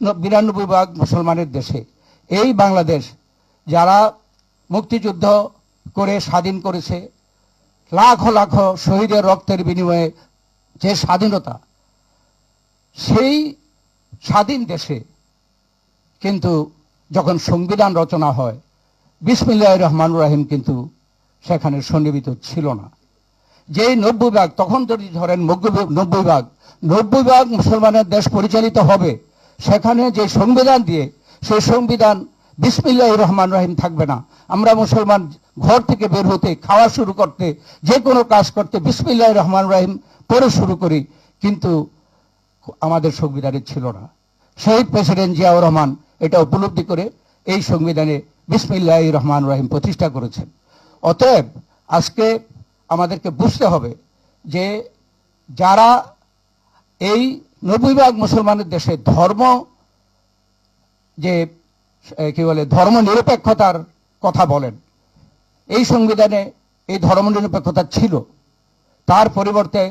বিরানব্বই ভাগ মুসলমানের দেশে। এই বাংলাদেশ যারা মুক্তিযুদ্ধ করে স্বাধীন করেছে, লাখ লাখ শহীদের রক্তের বিনিময়ে যে স্বাধীনতা, সেই স্বাধীন দেশে কিন্তু যখন সংবিধান রচনা হয় বিসমিল্লাহ রহমান রাহিম কিন্তু সেখানে সন্নিবিত ছিল না। যে নব্বই ভাগ, তখন যদি ধরেন নব্বই- নব্বই ভাগ নব্বই ভাগ মুসলমানের দেশ পরিচালিত হবে সেখানে যে সংবিধান দিয়ে, সেই সংবিধান বিসমিল্লাহ রহমান রাহিম থাকবে না। আমরা মুসলমান ঘর থেকে বের হতে, খাওয়া শুরু করতে, যে কোনো কাজ করতে বিসমিল্লাহ রহমান রাহিম পরে শুরু করি। কিন্তু আমাদের সংবিধানে ছিল না। শহীদ প্রেসিডেন্ট জিয়াউর রহমান এটা উপলব্ধি করে এই সংবিধানে বিসমিল্লাহ রহমান রাহিম প্রতিষ্ঠা করেছেন। অতএব আজকে আমাদেরকে বুঝতে হবে যে যারা এই নব্বই ভাগ মুসলমানের দেশে ধর্ম, যে কি বলে ধর্ম নিরপেক্ষতার কথা বলেন। এই সংবিধানে এই ধর্ম নিরপেক্ষতা ছিল। তার পরিবর্তে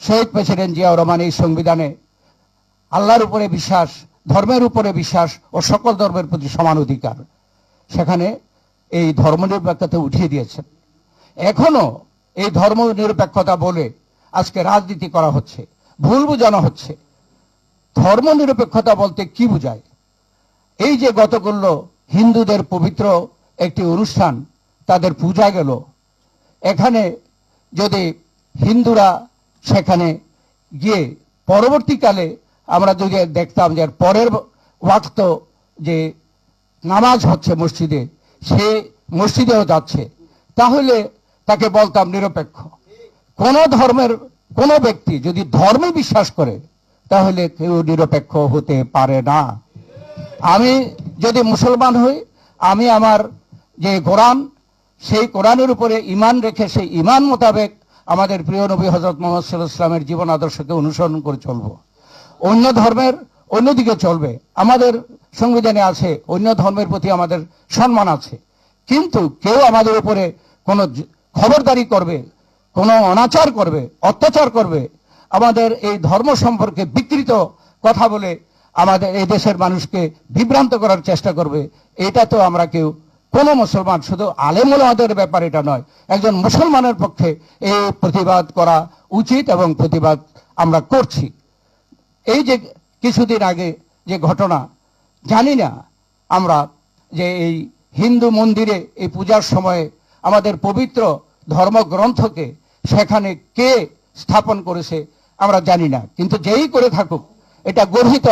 শহীদ প্রেসিডেন্ট জিয়াউর রহমান এই সংবিধানে আল্লাহর উপরে বিশ্বাস, ধর্মের উপরে বিশ্বাস ও সকল ধর্মের প্রতি সমান অধিকার সেখানে এই ধর্ম নিরপেক্ষতা উঠিয়ে দিয়েছেন এখনও এই ধর্ম নিরপেক্ষতা বলে আজকে রাজনীতি করা হচ্ছে। ভুল বোঝানো হচ্ছে। ধর্ম নিরপেক্ষতা বলতে কি বোঝায়? এই যে গত করল হিন্দুদের পবিত্র একটি অনুষ্ঠান, তাদের পূজা গেল। এখানে যদি হিন্দুরা সেখানে গিয়ে পরবর্তীকালে আমরা যদি দেখতাম যে পরের ওয়াক্ত যে নামাজ হচ্ছে মসজিদে, সে মসজিদেও যাচ্ছে, তাহলে তাকে বলতাম নিরপেক্ষ। কোন ধর্মের কোন ব্যক্তি যদি ধর্মে বিশ্বাস করে, তাহলে কেউ নিরপেক্ষ হতে পারে না। আমি যদি মুসলমান হই, আমি আমার যে কোরআন, সেই কোরআনের উপরে ইমান রেখে সেই ইমান মোতাবেক আমাদের প্রিয় নবী হজরত মোহাম্মদ সাল্লাহ জীবন আদর্শকে অনুসরণ করে চলব। অন্য ধর্মের অন্যদিকে চলবে। আমাদের সংবিধানে আছে, অন্য ধর্মের প্রতি আমাদের সম্মান আছে। কিন্তু কেউ আমাদের উপরে কোনো খবরদারি করবে কোনো অনাচার করবে, অত্যাচার করবে, আমাদের এই ধর্ম সম্পর্কে বিকৃত কথা বলে আমাদের এই দেশের মানুষকে বিভ্রান্ত করার চেষ্টা করবে, এটা তো আমরা কেউ, কোন মুসলমান শুধু আলেমুলাদের ব্যাপার এটা নয়, একজন মুসলমানের পক্ষে এই প্রতিবাদ করা উচিত এবং প্রতিবাদ আমরা করছি। এই যে কিছুদিন আগে যে ঘটনা, জানি না আমরা যে এই হিন্দু মন্দিরে এই পূজার সময়ে আমাদের পবিত্র ধর্মগ্রন্থকে সেখানে কে স্থাপন করেছে আমরা জানি না কিন্তু যেই করে থাকুক এটা গর্হিত।